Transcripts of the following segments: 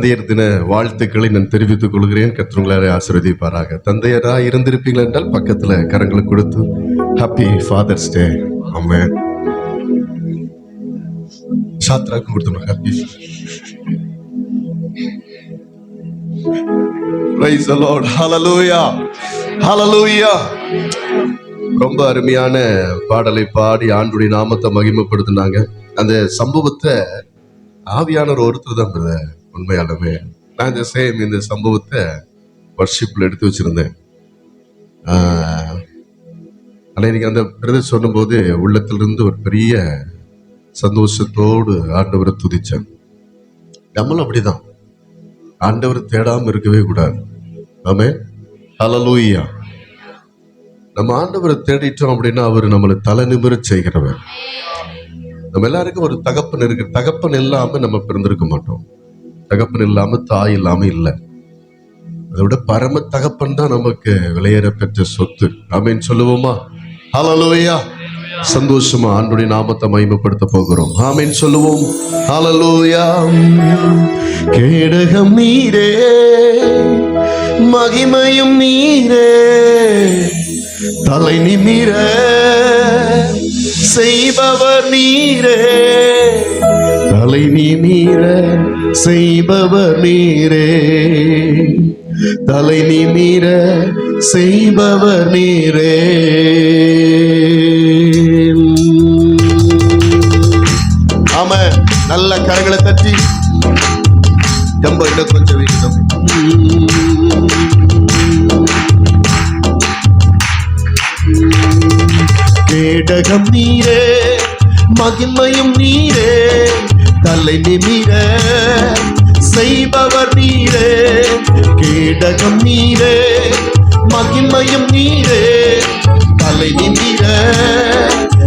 தந்தையர் தின வாழ்த்துக்களை நான் தெரிவித்துக் கொள்கிறேன். கற்றுங்களை ஆசீர்வதிப்பாராக. தந்தையரா இருந்திருப்பீங்களா என்றால் பக்கத்துல கரங்களை கொடுத்து ஹாப்பி ஃபாதர்ஸ் டே ஆமென் சாத்ராக்கு கொடுத்தோம் happy praise a lot Lord. Hallelujah. ரொம்ப அருமையான பாடலை பாடி ஆண்டுடைய நாமத்தை மகிமைப்படுத்தினாங்க. அந்த சம்பவத்தை ஆவியானவர் ஒருத்தர் தான் பிரதர் உண்மையாலுமே. நான் இந்த சேம் இந்த சம்பவத்தை வர்ஷிப்ல எடுத்து வச்சிருந்தேன். ஆனால் இன்னைக்கு அந்த பிரதர் சொல்லும்போது உள்ளத்திலிருந்து ஒரு பெரிய சந்தோஷத்தோடு ஆண்டவரை துதித்தேன் நம்மளும் அப்படிதான். ஆண்டவர் தேடாமல் இருக்கவே கூடாது. ஆமே ஹலலூயா நம்ம ஆண்டவரை தேடிட்டோம் அப்படின்னா அவர் நம்மளை தலை நிமிர செய்கிறவர். நம்ம எல்லாருக்கும் ஒரு தகப்பன் இருக்கு தகப்பன் இல்லாமல் நம்ம பிறந்திருக்க மாட்டோம். தகப்பன் இல்லாம தாய் இல்லாம இல்லை. அதை விட பரம தகப்பன் தான் நமக்கு விலையேற பெற்ற சொத்து. ஆமென் சொல்லுவோமா? ஹலலோயா சந்தோஷமா ஆண்டுடைய நாமத்தை மயமப்படுத்த போகிறோம். ஆமீன் சொல்லுவோம். ஹலலோயா கேடகம் நீரே மகிமையும் நீரே தலை நிமிர செய்பவர் நீரே தலை நிமிர செய்பவர் நீரே. தலை நிமிர செய்பவர் நீரே. ஆம நல்ல கரங்களை தட்டி. ரொம்ப இன்னும் கொஞ்சம் வைக்கணும் கேடகம் நீரே மகிமையும் தலை நிமிர செய்பவர் நீரே கேடகம் நீரே மகிமையும் நீரே. தலை நிமிர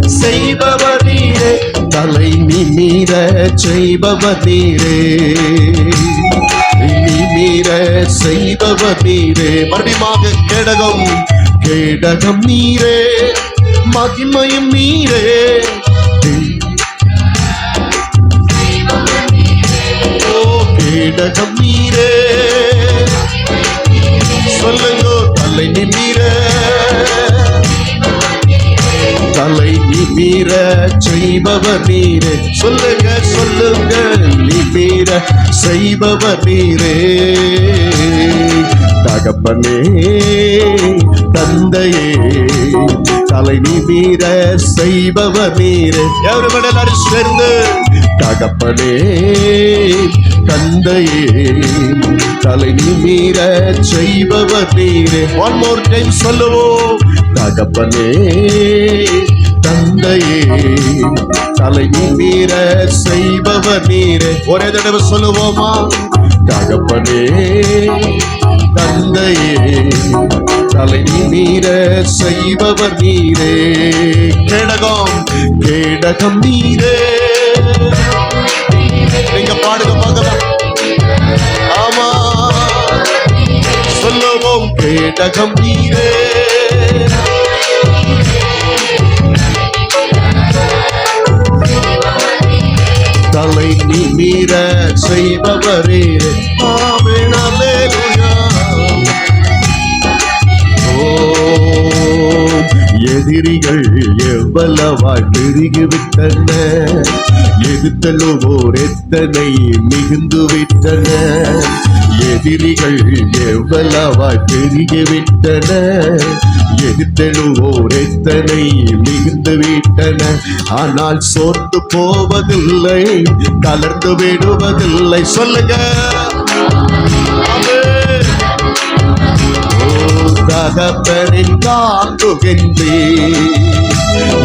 செய்பவர் நீரே தலை நிமிர செய்பவர் நீரே. நிமிர செய்பவர் நீரே. மறுபடியுமாக கேடகம் கேடகம் நீரே மகிமையும் நீரே. கேடகம் நீரே. சொல்லுங்கோ தலை நிமிர. தலை நிமிர செய்பவர் நீரே. சொல்லுங்க சொல்லுங்க நிமிர செய்பவர் நீரே. தகப்பனே தந்தையே தலை நிமிர செய்பவர் நீரே. எவரும் எல்லாரும் சேர்ந்து தகப்பனே தந்தையே தலை நிமிர செய்பவர் நீரே. ஒன் மோர் டைம் சொல்லுவோம். தகப்பனே தந்தையே தலை நிமிர செய்பவர் நீரே. ஒரே தடவை சொல்லுவோமா? தகப்பனே தந்தையே தலை நிமிர செய்பவர் நீரே. கேடகம் கேடகம் நீரே. நீங்க பாடுங்க பார்க்கலாம் ஆமா. சொல்லுவோம் கேடகம் நீரே. தலை நிமிர செய்பவரே ஆமென் அல்லேலூயா. எதிரிகள் எவ்வளவாய் பெருகிவிட்டன. எதிர்த்தலுவோர் எத்தனை மிகுந்து விட்டன. எதிரிகள் எவ்வளவாய் பெருகிவிட்டன எதிர்த்தெழுவோர் எத்தனை மிகுந்து விட்டன. ஆனால் சோர்ந்து போவதில்லை கலர்ந்து விடுவதில்லை. சொல்லுங்க. தகப்பனின் காந்துகின்றே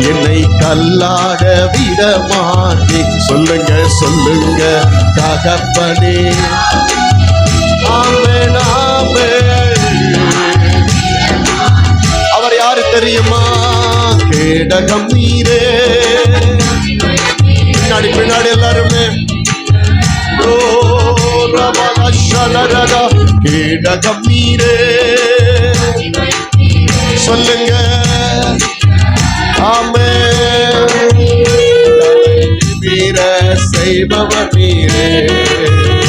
என்னை கல்லாட விட மாட்டேன் சொல்லுங்க சொல்லுங்க தகப்பனே. அவர் யாரு தெரியுமா? கேடகம் நீரே. பின்னாடி பின்னாடி எல்லாருமே. கேடகம் நீரே. சொல்லுங்க ஆண்டவர் நீரே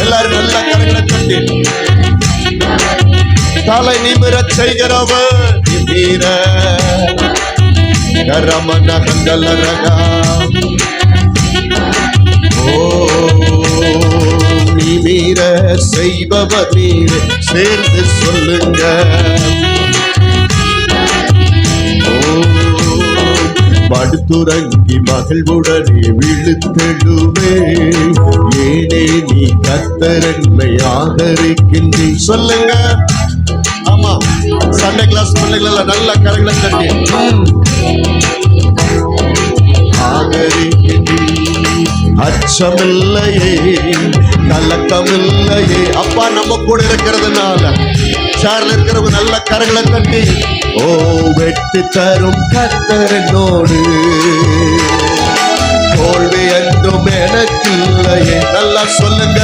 எல்லாரும் நல்ல கரங்களை தட்டி தலை நிமிரச் செய்கிறவர் நீர கரமன கண்டல செய்பவர் நீர். சேர்ந்து சொல்லுங்க படுத்துறங்கி மகிழ்வுடனே விழுத்தெழுவே ஏனே நீ கத்தரன்மை ஆதரிக்கின்றி. சொல்லுங்க. ஆமா சண்டே கிளாஸ் பிள்ளைகள் நல்ல கரைகளை தட்டி. ஆதரிக்கின்றி. அச்சமில்லையே கலக்கமில்லையே. அப்பா நம்ம கூட இருக்கிறதுனால சார்ல இருக்கிறவங்க நல்ல கரங்களை தட்டி ஓ வெற்றி தரும் கத்தரனோடு தோல்வி என்றும் எனக்கு இல்லையே நல்லா சொல்லுங்க.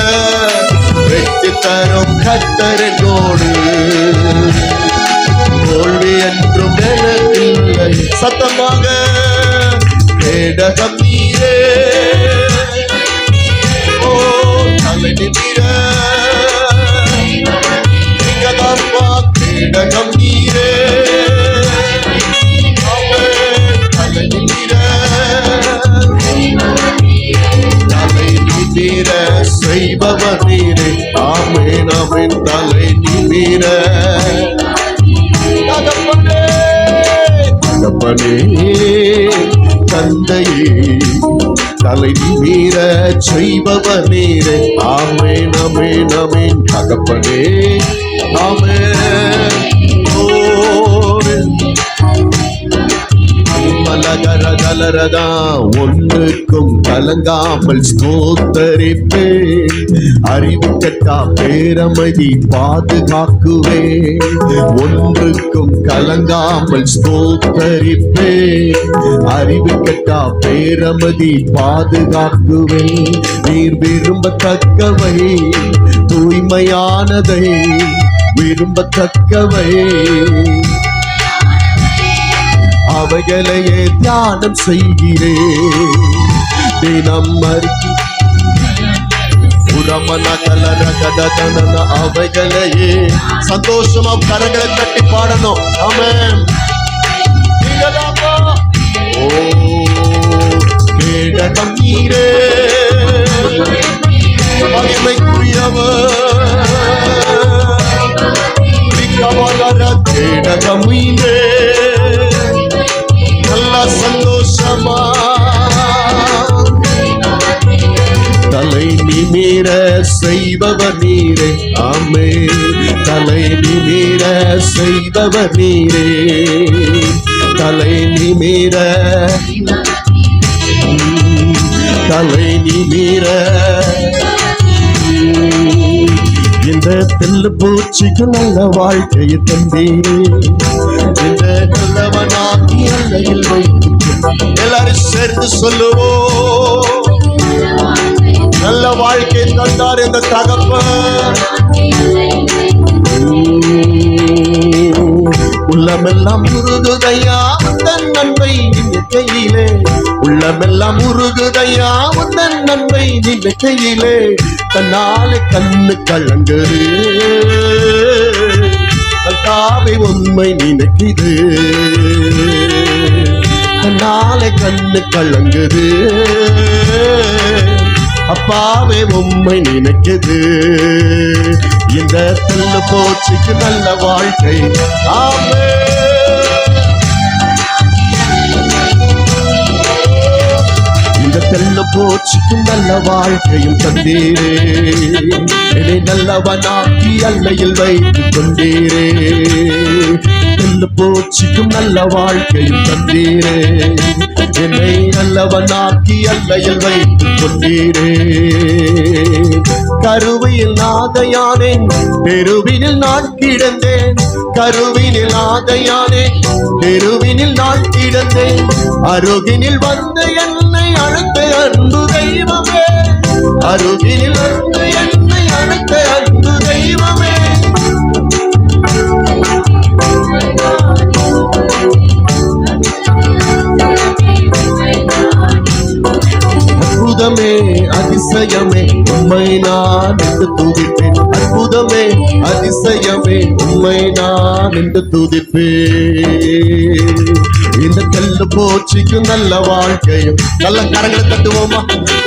வெற்றி தரும் கத்தரனோடு தோல்வி என்றும் எனக்கு இல்லை சத்தமாக கேடகம் நீரே. ஓ தலை கேடகம் நீரே ஆமென். தலை நிமிர செய்பவர் நீரே ஆமேன் ஆமேன் தலை நிமிர தகப்பனே தகப்பனே தந்தையே தலை மீற செய்பவர் நீரே ஆமேன் தகப்பனே மலகர கலரதா. ஒன்றுக்கும் கலங்காமல் ஸ்தோத்தரிப்பே. அறிவு கட்டா பேரமதி பாதுகாக்குவே. ஒன்றுக்கும் கலங்காமல் ஸ்தோத்தரிப்பே. அறிவு கட்டா பேரமதி பாதுகாக்குவே. நீர் விரும்பத்தக்கவை தூய்மையானதை விரும்பத்தக்கவை. அவைகளையே தியானம் செய்கிறேன். தினம் மறுக்கி உரமன கலர கடதன அவைகளையே. சந்தோஷமா கரங்களை தட்டி பாடணும். ஆமென். நீங்கதாப்பா. ஓ கேடகம் நீரே. மகிமைக்குரியவர். கேடகம் நீரே. நிமிர செய்பவர் நீரே. ஆமே தலை நிமிர செய்பவர் நீரே. தலை நிமிர தலை நிமிர இந்த தெல்லு பூச்சிக்கு நல்ல வாழ்க்கையை தந்தே இந்த நல்லவனாக்கி அல்லையில் வைத்து எல்லாரும் சேர்ந்து சொல்லுவோம். நல்ல வாழ்க்கை தந்தார் இந்த தகப்பன். உள்ளமெல்லாம் உருகுதையா உந்தன் நன்மை நினைக்கையிலே. உள்ளமெல்லாம் உருகுதையா உந்தன் நன்மை நினைக்கையிலே. கையிலே தன்னாலே கண்ணு கலங்குது கத்தாவை உண்மை நினைக்குது. தன்னாலே கண்ணு கலங்குது. அப்பாவே உம்மை நினைக்குது. இந்த தள்ளு போச்சுக்கு நல்ல வாழ்க்கை. ஆமே இந்த தெல்ல போச்சுக்கு நல்ல வாழ்க்கையும் தந்தீரே. என்னை நல்லவனாக்கி அல்லையில் வைத்து கொண்டீரே. தெல்ல போச்சுக்கும் நல்ல வாழ்க்கையும் தந்தீரே. என்னை நல்லவனாக்கி அல்லையில் வைத்து கொண்டீரே. கருவையில் நாதையானேன் தெருவினில் நான் கிடந்தேன். கருவினில் நாதையானேன் தெருவினில் நான் கிடந்தேன். அருகினில் வந்த என்னை அழைத்த அன்பு தெய்வமே. அருகில் வந்த என்னை அழைத்த அன்பு தெய்வமே. அற்புதமே அதிசயமே உண்மை நான் என்று துதிப்பேன். அற்புதமே அதிசயமே உண்மை நான் என்று துதிப்பேன். இந்த தெல்லு போச்சிக்கு நல்ல வாழ்க்கையும் நல்ல கரங்களை தட்டுவோமா?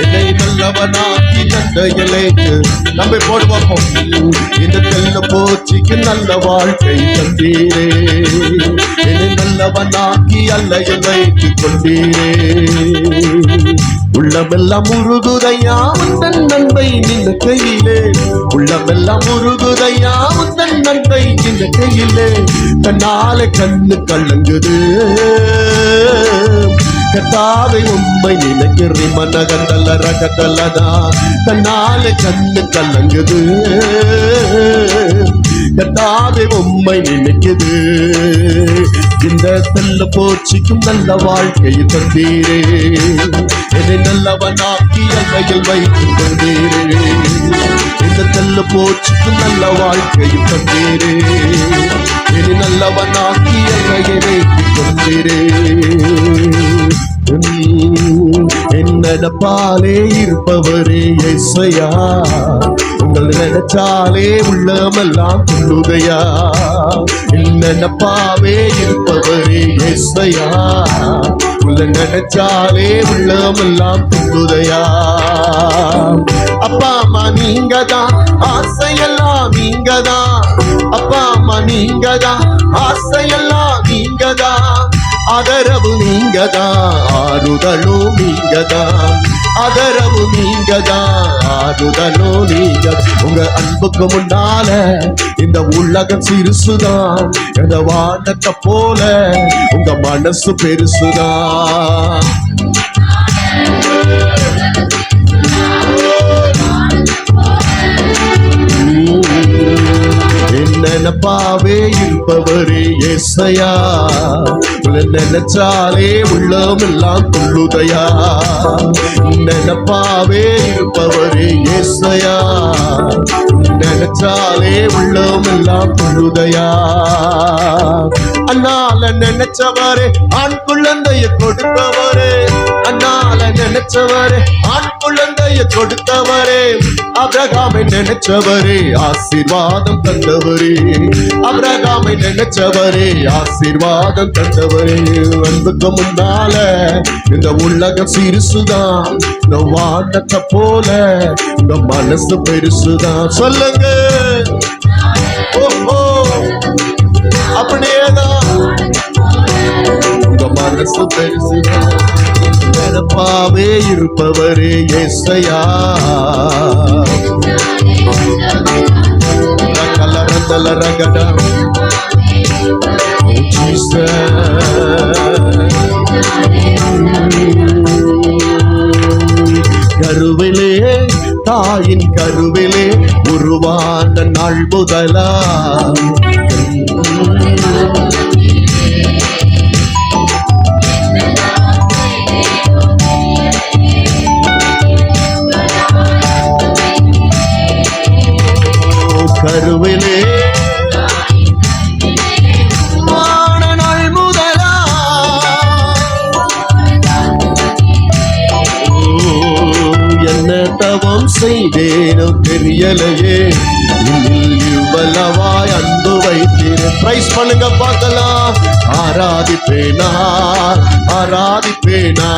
இதை நல்லவனாக்கி நந்தையிலேக்கு நம்ம போடு பார்ப்போம் இந்த தெல்லு போச்சிக்கு நல்ல வாழ்க்கை தந்தீரே. இதை நல்லவனாக்கி அல்ல இலைக்கு கொண்டீரே. உள்ளமெல்லாம் முருகுதையா உந்தன் நன்மை நின்ற கையிலே. உள்ளமெல்லாம் முருகுதையா உந்தன் நன்மை இந்த கையிலே தன்னால கண்ணு கலங்குது. கத்தாவை உண்மை நினைக்கிறி மனகண்டல ரகதலதா தன்னால கண்ணு கலங்குது. கத்தாவை உண்மை நினைக்குது. இந்த தெல்ல போச்சிக்கும் நல்ல வாழ்க்கையை தந்தீரே. என்னை நல்லவனாக்கி எல்லையில் வைத்துக் கொண்டீரே. இந்த தெல்ல போச்சிக்கும் நல்ல வாழ்க்கையை தந்தீரே. என்னை நல்லவனாக்கி எல்லையை வைத்துக் கொண்டீரே. பாலே இருப்பவரே எஸ்ஐயா உங்கள் நினைச்சாலே உள்ளமெல்லாம் துள்ளுதையா என்னடப்பாவே இருப்பவரே எஸ்ஐயா உள்ள நினைச்சாலே உள்ளமெல்லாம் துள்ளுதையா அப்பா அம்மா நீங்க தான் ஆசையெல்லாம் நீங்க தான் அப்பா அம்மா நீங்க தான் ஆசையெல்லாம் நீங்க தான் அதரவு நீங்க தான் ஆறுதலும் நீங்க தான் ஆதரவு நீங்க ஆறுதலும் நீங்க உங்க அன்புக்கு முன்னால இந்த உலகம் சிறுசுதான் இந்த வானத்தை போல? உங்க மனசு பெருசுதான் என்னப்பாவே இருப்பவரே எஸ்ஐயா உங்களை நினைச்சாலே உள்ளமெல்லாம் துள்ளுதையா? நினைப்பாவே இருப்பவரே எஸ்ஐயா நினைச்சாலே உள்ளம் எல்லாம் துள்ளுதையா? அண்ணால நினைச்சவரே ஆண் குழந்தைய கொடுத்தவரே. நினைச்சவரே ஆண் குழந்தைய கொடுத்தவரே அப்ரகாமை நினைச்சவரே ஆசீர்வாதம் தந்தவரே. அப்ரகாமை நினைச்சவரே ஆசீர்வாதம் தந்தவரே. அன்புக்கு முன்னால இந்த உலகம் சிறுசுதான். இந்த வானத்தை போல இந்த மனசு பெருசுதான். சொல்லுங்க. ஓஹோ. அப்படியேதான். உங்க மனசு பெருசுதான். நினப்பாவே இருப்பவரே எஸ்ஐயா கலரந்தல ரகடா கருவிலே தாயின் கருவிலே உருவான நாள் முதலா. தெரியலையே இவ்வளவாய் அன்பு வைத்தீர் பிரைஸ் பண்ணுங்க பார்க்கலாம். ஆராதிப்பேனா? ஆராதிப்பேனா?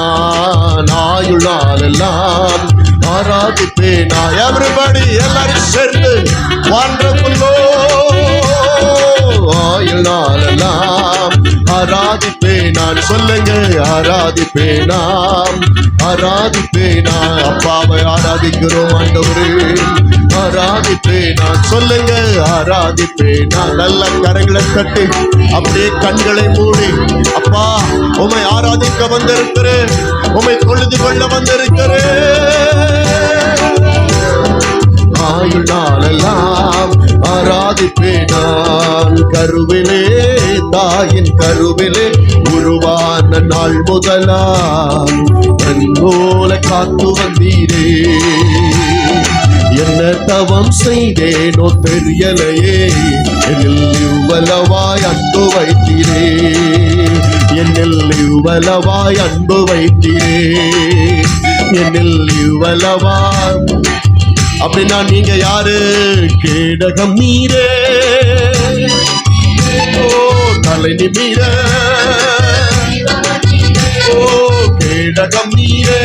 நாயுள்ளாலெல்லாம் ஆராதிப்பேனா? எவ்ரிபடி எல்லாரும் சேர்ந்து வாண்டர்ஃபுல்லோ ஆயுள் நாளெல்லாம் ஆராதிப்பேனான் சொல்லுங்க. ஆராதிப்பேனாம். ஆராதிப்பேனா அப்பாவை ஆராதிக்கிறோம் ஆண்டவரே. ஆராதிப்பேனான் சொல்லுங்க. ஆராதிப்பேனா நல்ல கரங்களை தட்டி அப்படியே கண்களை மூடி அப்பா உமை ஆராதிக்க வந்திருக்கிறேன். உமை தொழுது கொள்ள வந்திருக்கிறேன். ஆயுள் நாளெல்லாம் ஆராதிப்பேன் நான் கருவிலே. தாயின் கருவிலே உருவான நாள் முதலாம். கண் காத்து வந்தீரே. என்ன தவம் செய்தேனோ தெரியலையே. என்னில் இவ்வளவாய் அன்பு வைத்தீரே. என்னில் இவ்வளவாய் அன்பு வைத்தீரே. என்னில் இவ்வளவா அப்படின்னா நீங்க யாரு? கேடகம் நீரே. ஓ மலை நிமிர ஓ கேடகம் நீரே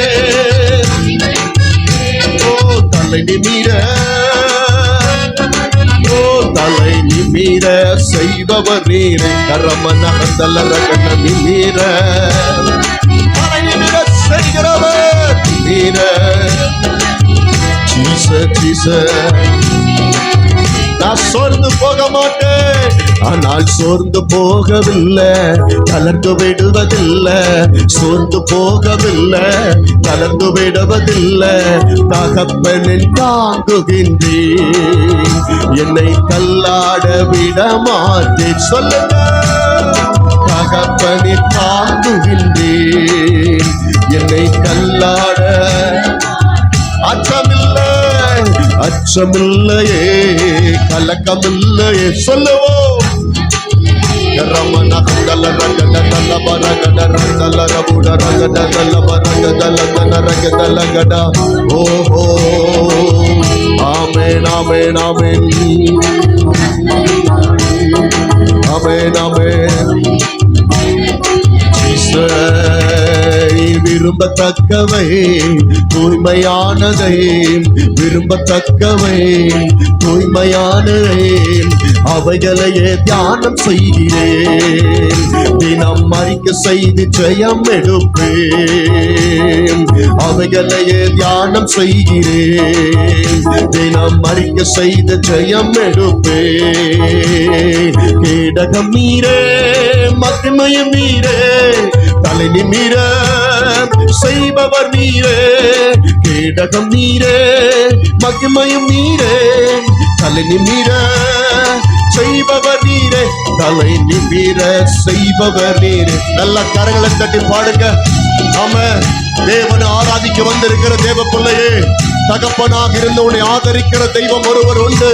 ஓ தலை நிமிர ஓ தலை நிமிர செய்பவர் நீரை கரமன கந்தல ரகன நிமிர தலை நிமிர செய்கிறவர் நிமிர Jesus, Jesus. நான் சோர்ந்து போக மாட்டேன். ஆனால் சோர்ந்து போகவில்லை. தளர்ந்து விடுவதில்லை. சோர்ந்து போகவில்லை. தளர்ந்து விடுவதில்லை. தகப்பனில் தாங்குகின்றேன். என்னை தள்ளாட விட மாட்டேன். சொல்லுங்க. தகப்பனில் தாங்குகின்றேன். என்னை தள்ளாட அச்சமில்லையே கலக்கமில்லையே. சொல்லுவோம் ரமண கண்டல ரகட தல பரகட ரந்தல ரபுட ரகட தல பரகட லகன ரகட லகட ஓஹோ. ஆமென் ஆமென் ஆமென். ஆமென் ஆமென். இசை விரும்பத்தக்கவை தூய்மையானதை விரும்பத்தக்கவை தூய்மையானதை அவைகளையே தியானம் செய்கிறேன். தினம் அறிக்க செய்து ஜெயம் எடுப்பேன். அவைகளையே தியானம் செய்கிறேன். தினம் அறிக்க செய்து ஜெயம் எடுப்பேன். கேடகம் நீரே மகிமையும் நீரே தலை நிமிர செய்பவர் நீரே கேடகம் நீரே மகிமையும் நீரே. தலை நிமிர செய்பவர் நீரே தலை நிமிர செய்பவர் நீரே. நல்ல கரங்களை தட்டி பாடுங்க. நாம தேவனை ஆராதிக்க வந்திருக்கிற தேவ பிள்ளையே தகப்பனாக இருந்து உன்னை ஆதரிக்கிற தெய்வம் ஒருவர் உண்டு.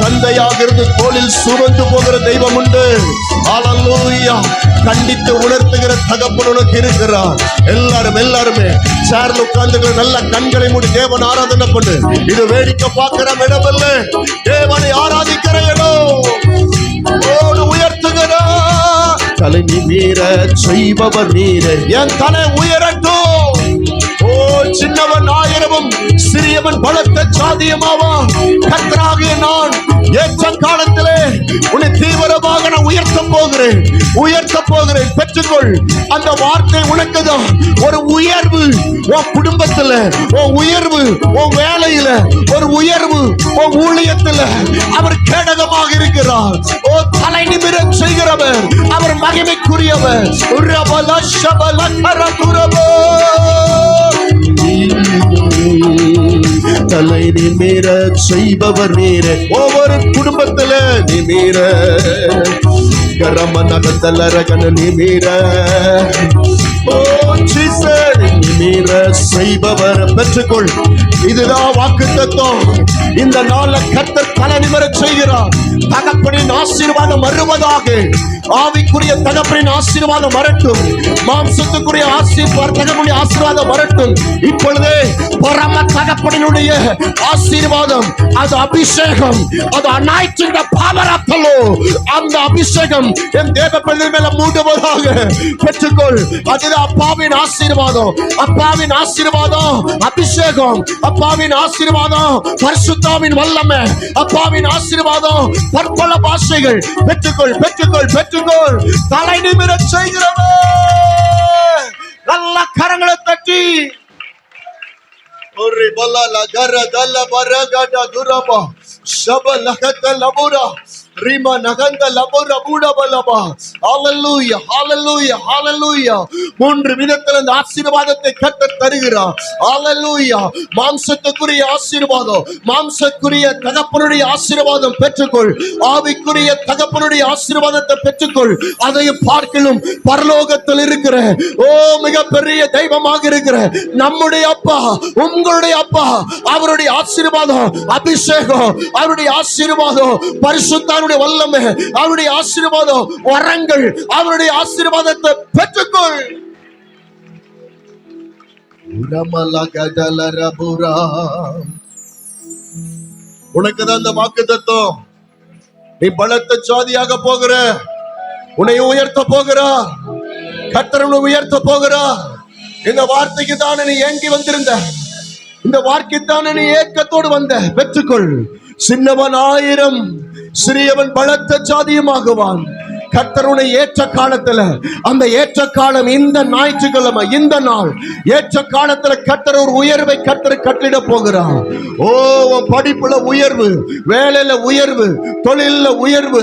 தந்தையாக இருந்து தோளில் சுமந்து போகிற தெய்வம் உண்டு ஹalleluya. கண்டித்து உணர்த்துகிற தகப்பன் உனக்கு இருக்கிறார். எல்லாரும் எல்லாருமே சேர்ல உட்கார்ந்து நல்ல கண்களை மூடி தேவன் ஆராதனை பண்ணு. இது வேடிக்கை பார்க்கிற இடம் தேவனை ஆராதிக்கிற இடம். ஓடு உயர்த்துகிறா. தலை நீர செய்பவர் நீரே. என் தலை உயரட்டும். ஓ சின்னவன் ஆயிரமும் சிறியவன் பலத்த சாதியமாவான். கத்தராகிய நான் ஏற்ற காலத்திலே உன்னை தீவிரமாக நான் உயர்த்த போகிறேன். உயர்த்த போகிறேன். பெற்றுக்கொள். அந்த வார்த்தை உனக்குதான். ஒரு உயர்வு உன் குடும்பத்துல உன் உயர்வு உன் வேலையில ஒரு உயர்வு உன் ஊழியத்துல. அவர் கேடகமாக இருக்கிறார். ஓ தலை நிமிர செய்கிறவர். அவர் மகிமைக்குரியவர். உரபல ஷபல கரதுரபோ. தலை நிமிர செய்பவர் நீர. ஒவ்வொரு குடும்பத்துல நிமிர கரம நகத்தல ரகன நிமிர ஓ சிசர் நிமிர செய்பவர் பெற்றுக்கொள். இதுதான் வாக்கு தத்துவம் இந்த நாள்ல கத்தர் தலை நிமிர செய்கிறார். தகப்பனின் ஆசீர்வாதம் வருவதாக. ஆவிக்குரிய தகப்பனின் ஆசீர்வாதம் வரட்டும். மாம்சத்துக்குரிய ஆசீர்வாதம் தகப்பனுடைய ஆசீர்வாதம் வரட்டும். இப்பொழுதே பரம தகப்பனினுடைய ஆசீர்வாதம் அது அபிஷேகம் அது அனாய்ச்சிங் பவர் ஆஃப் அந்த அபிஷேகம் என் தேவ பிள்ளை மேல மூடுவதாக பெற்றுக்கொள். அதுதான் அப்பாவின் ஆசீர்வாதம். அப்பாவின் ஆசீர்வாதம் அபிஷேகம். அப்பாவின் ஆசீர்வாதம் பரிசுத்தாவின் வல்லமை. அப்பாவின் ஆசீர்வாதம் பற்பல பாஷைகள். பெற்றுக்கொள் பெற்றுக்கொள் பெற்றுக்கொள். தலை நிமிர செய்கிறவன். நல்ல கரங்களை தட்டி. ஒரு பல லகர தல பரகட துரபா சப லகத்த லபுரா. ரிம நகந்த லபுர பூடபலபா ஹalleluya ஹalleluya ஹalleluya மூன்று விதத்தில் அந்த ஆசீர்வாதத்தை கட்ட தருகிறார். ஹalleluya மாம்சத்துக்குரிய ஆசீர்வாதம். மாம்சக்குரிய தகப்பனுடைய ஆசீர்வாதம் பெற்றுக்கொள். ஆவிக்குரிய தகப்பனுடைய ஆசீர்வாதத்தை பெற்றுக்கொள். அதை பார்க்கலும் பரலோகத்தில் இருக்கிற ஓ மிக பெரிய தெய்வமாக இருக்கிற நம்முடைய அப்பா உங்களுடைய அப்பா அவருடைய ஆசீர்வாதம் அபிஷேகம் அவருடைய ஆசீர்வாதம் பரிசுத்தான அவருடைய வல்லமை அவருடைய ஆசீர்வாதம் வரங்கள் அவருடைய ஆசீர்வாதத்தை பெற்றுக்கொள். உனக்கு தான் இந்த வாக்கு தத்துவம் நீ பலத்த சாதியாக போகிற. உன்னை உயர்த்த போகிறா. கத்தரனு உயர்த்த போகிறா. இந்த வார்த்தைக்கு தானே நீ ஏங்கி வந்திருந்த. இந்த வார்த்தைத்தானே நீ ஏக்கத்தோடு வந்த. பெற்றுக்கொள். சின்னவன் ஆயிரம். சிறியவன் பலத்த ஜாதியுமாகுவான். கத்தருடைய ஏற்ற காலத்துல அந்த ஏற்ற காலம் இந்த ஞாயிற்றுக்கிழமை இந்த நாள் ஏற்ற காலத்துல கர்த்தர் ஒரு உயர்வை கர்த்தர் கட்டிட போகிறார். ஓ படிப்புல உயர்வு வேலையில உயர்வு தொழில உயர்வு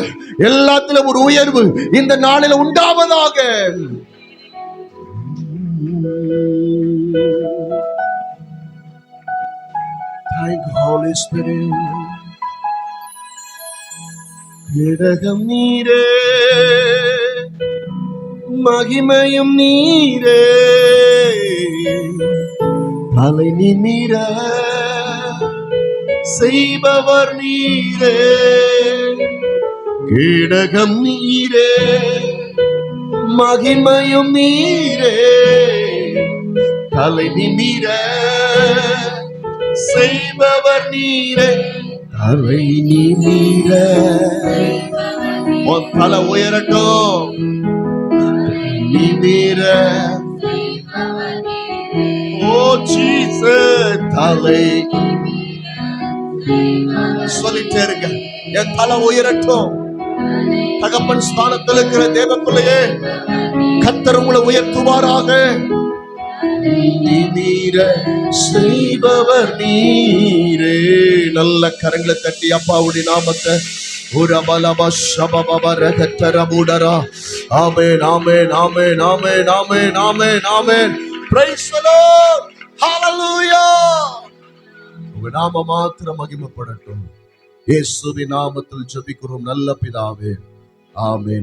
எல்லாத்துல ஒரு உயர்வு இந்த நாளில உண்டாவதாக. Thank Holy Spirit. இடகம் நீரே மகிமையும் நீரே. தலை நிமிர செய்பவர் நீரே கீடகம் நீரே மகிமையும் நீரே. தலை நிமிர செய்பவர் நீரே. நிமிர உன் தலை உயரட்டும். நிமிர ஓ ஜீச தலை. சொல்லிட்டே இருங்க. என் தலை உயரட்டும். தகப்பன் ஸ்தானத்தில் இருக்கிற தேவ பிள்ளையே கத்தர் உங்களை உயர்த்துவாராக. நீர செய்பவர் நீரே. நல்ல கரங்களை தட்டி அப்பாவுடைய நாமத்தை உரபலப சபபப ரகத்தரபுடரா ஆமென் ஆமென் ஆமென் நாமே நாமே ஆமென் ஆமென். பிரைஸ் தி லார்ட் ஹalleluya உங்க நாம மாத்திரம் மகிமைப்படட்டும். இயேசுவின் நாமத்தில் ஜெபிக்கிறோம். நல்ல பிதாவே. ஆமென்